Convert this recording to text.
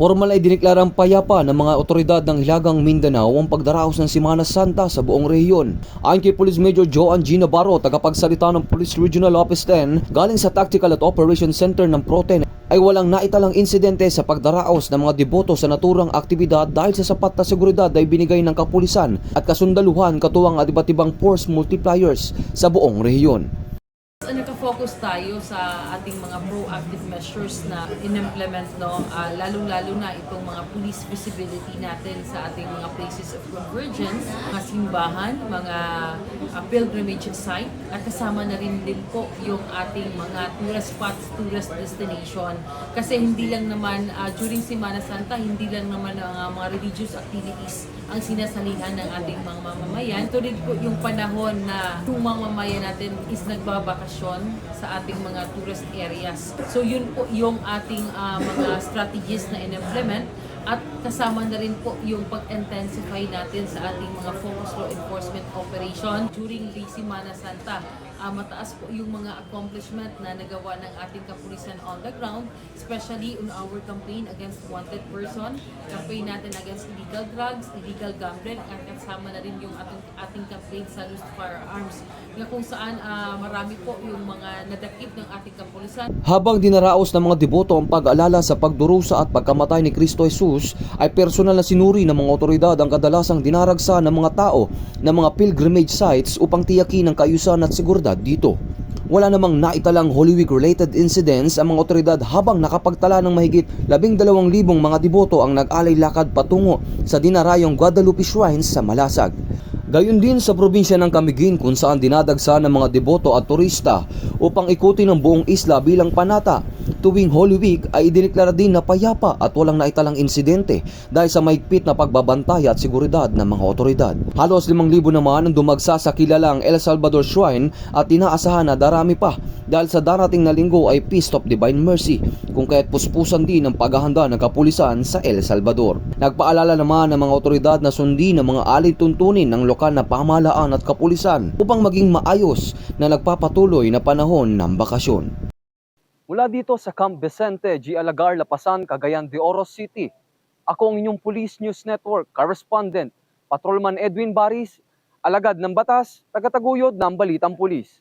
Formal ay diniklarang payapa ng mga otoridad ng Hilagang Mindanao ang pagdaraos ng Semana Santa sa buong rehiyon. Ayon kay Police Major Joan G. Navarro, tagapagsalita ng Police Regional Office 10, galing sa Tactical at Operation Center ng Proten, ay walang naitalang insidente sa pagdaraos ng mga deboto sa naturang aktibidad dahil sa sapat na seguridad ay binigay ng kapulisan at kasundaluhan katuwang at iba't force multipliers sa buong rehiyon. Naka-focus tayo sa ating mga proactive measures na in-implement, no? Ah, lalong-lalo na itong mga police visibility natin sa ating mga places of convergence, mga simbahan, mga ah, pilgrimage site, at kasama na rin din po yung ating mga tourist spots, tourist destination. Kasi hindi lang naman ah, during Semana Santa, hindi lang naman ang ah, mga religious activities ang sinasalihan ng ating mga mamamayan. Ito rin po yung panahon na yung mamamayan natin is nagbabakasyon sa ating mga tourist areas. So yun po yung ating ah, mga strategies na in-implement at kasama na rin po yung pag-intensify natin sa ating mga focus law enforcement operation during the Semana Santa. Ah, mataas po yung mga accomplishment na nagawa ng ating kapulisan on the ground, especially on our campaign against wanted person, campaign natin against illegal drugs, illegal gambling, at kasama na rin yung ating, ating campaign sa loose firearms, na kung saan ah, marami po yung mga nadakip ng ating kapulisan. Habang dinaraos ng mga deboto ang pag-alala sa pagdurusa at pagkamatay ni Kristo Jesus, ay personal na sinuri ng mga otoridad ang kadalasang dinaragsa ng mga tao ng mga pilgrimage sites upang tiyakin ang kaayusan at seguridad dito. Wala namang naitalang Holy Week related incidents ang mga otoridad habang nakapagtala ng mahigit 12,000 mga deboto ang nag-alay lakad patungo sa dinarayong Guadalupe Shrines sa Malasag. Gayon din sa probinsya ng Camiguin kung saan dinadagsa ng mga deboto at turista upang ikutin ang buong isla bilang panata. Tuwing Holy Week ay idiniklara din na payapa at walang naitalang insidente dahil sa mahigpit na pagbabantay at seguridad ng mga otoridad. Halos 5,000 naman ang dumagsa sa kilalang El Salvador Shrine at inaasahan na darami pa dahil sa darating na linggo ay Feast of Divine Mercy kung kaya't puspusan din ang paghahanda ng kapulisan sa El Salvador. Nagpaalala naman ng mga otoridad na sundin ang mga alay tuntunin ng lokal na pamahalaan at kapulisan upang maging maayos na nagpapatuloy na panahon ng bakasyon. Mula dito sa Camp Vicente, G. Alagar, Lapasan, Cagayan de Oro City, ako ang inyong Police News Network Correspondent, Patrolman Edwin Baris, alagad ng batas, tagataguyod ng Balitang Pulis.